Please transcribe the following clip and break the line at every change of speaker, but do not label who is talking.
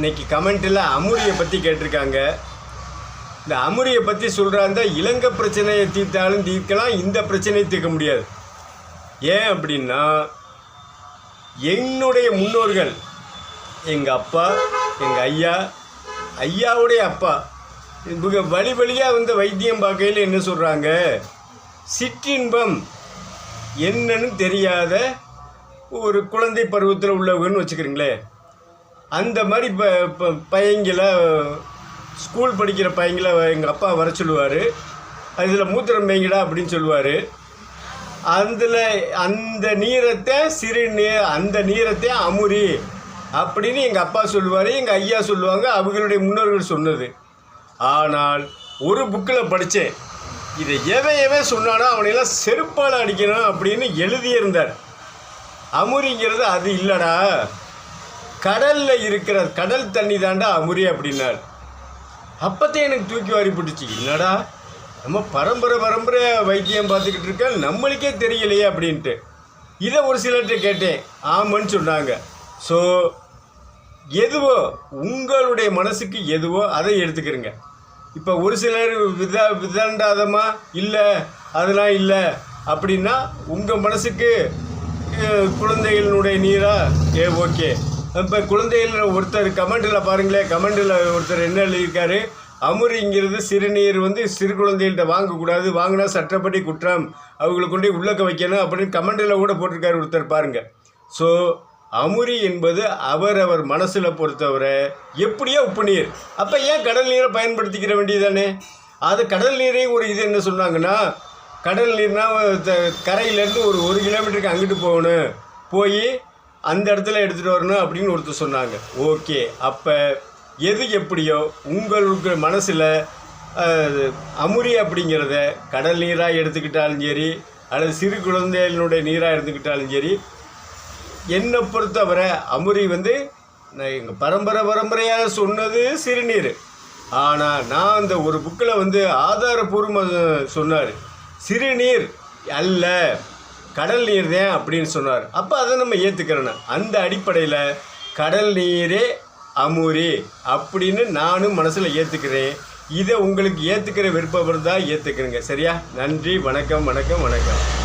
இன்னைக்கு கமெண்ட்டில் அமுரியை பற்றி கேட்டிருக்காங்க. இந்த அமுரியை பற்றி சொல்கிறாங்க இலங்கை பிரச்சனையை தீர்த்தாலும் தீர்க்கலாம் இந்த பிரச்சனையை தீர்க்க முடியாது. ஏன் அப்படின்னா என்னுடைய முன்னோர்கள் எங்கள் அப்பா எங்கள் ஐயா ஐயாவுடைய அப்பா இவங்க வழி வழியாக வந்து வைத்தியம் பார்க்கையில் என்ன சொல்கிறாங்க சிற்றின்பம் என்னன்னு தெரியாத ஒரு குழந்தை பருவத்தில் உள்ளவங்கன்னு வச்சுக்கிறீங்களே. அந்த மாதிரி இப்போ இப்போ பையங்களை ஸ்கூல் படிக்கிற பையங்களை எங்கள் அப்பா வர சொல்லுவார். அதில் மூத்திரம் மேய்ங்கடா அப்படின்னு சொல்லுவார். அதில் அந்த நீரத்தை சிறு நீர் அந்த நீரத்தை அமுரி அப்படின்னு எங்கள் அப்பா சொல்லுவார் எங்கள் ஐயா சொல்லுவாங்க அவங்களுடைய முன்னோர்கள் சொன்னது. ஆனால் ஒரு புக்கில் படித்தேன் இதை எவன் எவன் சொன்னானோ அவனையெல்லாம் செருப்பால் அடிக்கணும் அப்படின்னு எழுதியிருந்தார். அமுரிங்கிறது அது இல்லைடா. கடலில் இருக்கிற கடல் தண்ணி தாண்டா அமுரி அப்படின்னார். அப்போத்தே எனக்கு தூக்கி வாரி போட்டுச்சு என்னடா நம்ம பரம்பரை பரம்பரை வைத்தியம் பார்த்துக்கிட்டு இருக்க நம்மளுக்கே தெரியலையே அப்படின்ட்டு. இதை ஒரு சிலர்கிட்ட கேட்டேன். ஆமான்னு சொன்னாங்க. ஸோ எதுவோ உங்களுடைய மனசுக்கு எதுவோ அதை எடுத்துக்கிறங்க. இப்போ ஒரு சிலர் வித விதாண்டாதமா இல்லை அதெல்லாம் இல்லை அப்படின்னா உங்கள் மனசுக்கு குழந்தைகளினுடைய நீரா? ஏ ஓகே. இப்போ குழந்தைகள் ஒருத்தர் கமெண்டில் பாருங்களேன் கமெண்டில் ஒருத்தர் என்ன எழுதியிருக்காரு? அமுரிங்கிறது சிறுநீர் வந்து சிறு குழந்தைகள்கிட்ட வாங்கக்கூடாது வாங்கினா சட்டப்படி குற்றம் அவங்களை கொண்டு உள்ளக்க வைக்கணும் அப்படின்னு கமெண்டில் கூட போட்டிருக்காரு ஒருத்தர் பாருங்கள் ஸோ அமுரி என்பது அவரவர் மனசில் பொறுத்தவரை எப்படியோ உப்பு நீர். அப்போ ஏன் கடல் நீரை பயன்படுத்திக்கிற வேண்டியதானே அது கடல் நீரே ஒரு இது என்ன சொன்னாங்கன்னா கடல் நீர்னால் த- கரையிலேருந்து ஒரு ஒரு கிலோமீட்டருக்கு அங்கிட்டு போகணும். போய் அந்த இடத்துல எடுத்துகிட்டு வரணும் அப்படின்னு ஒருத்தர் சொன்னாங்க. ஓகே. அப்போ எது எப்படியோ உங்களுக்கு மனசில் அமுரி அப்படிங்கிறத கடல் நீராக எடுத்துக்கிட்டாலும் சரி அல்லது சிறு குழந்தைகளுடைய நீராக எடுத்துக்கிட்டாலும் சரி என்னை பொறுத்தவரை அமுரி வந்து நான் எங்கள் பரம்பரை பரம்பரையாக சொன்னது சிறுநீர். ஆனால் நான் அந்த ஒரு புக்கில் வந்து ஆதாரபூர்வமாக சொன்னார். சிறுநீர் அல்ல. கடல் நீர் தான் அப்படின்னு சொன்னார். அப்போ அதை நம்ம ஏற்றுக்கிறேன்னு அந்த அடிப்படையில் கடல் நீரே அமுரி அப்படின்னு நானும் மனசில் ஏற்றுக்கிறேன் இதை உங்களுக்கு ஏற்றுக்கிற விருப்பம் இருந்தால் ஏற்றுக்கிறேங்க சரியா? நன்றி வணக்கம் வணக்கம் வணக்கம்.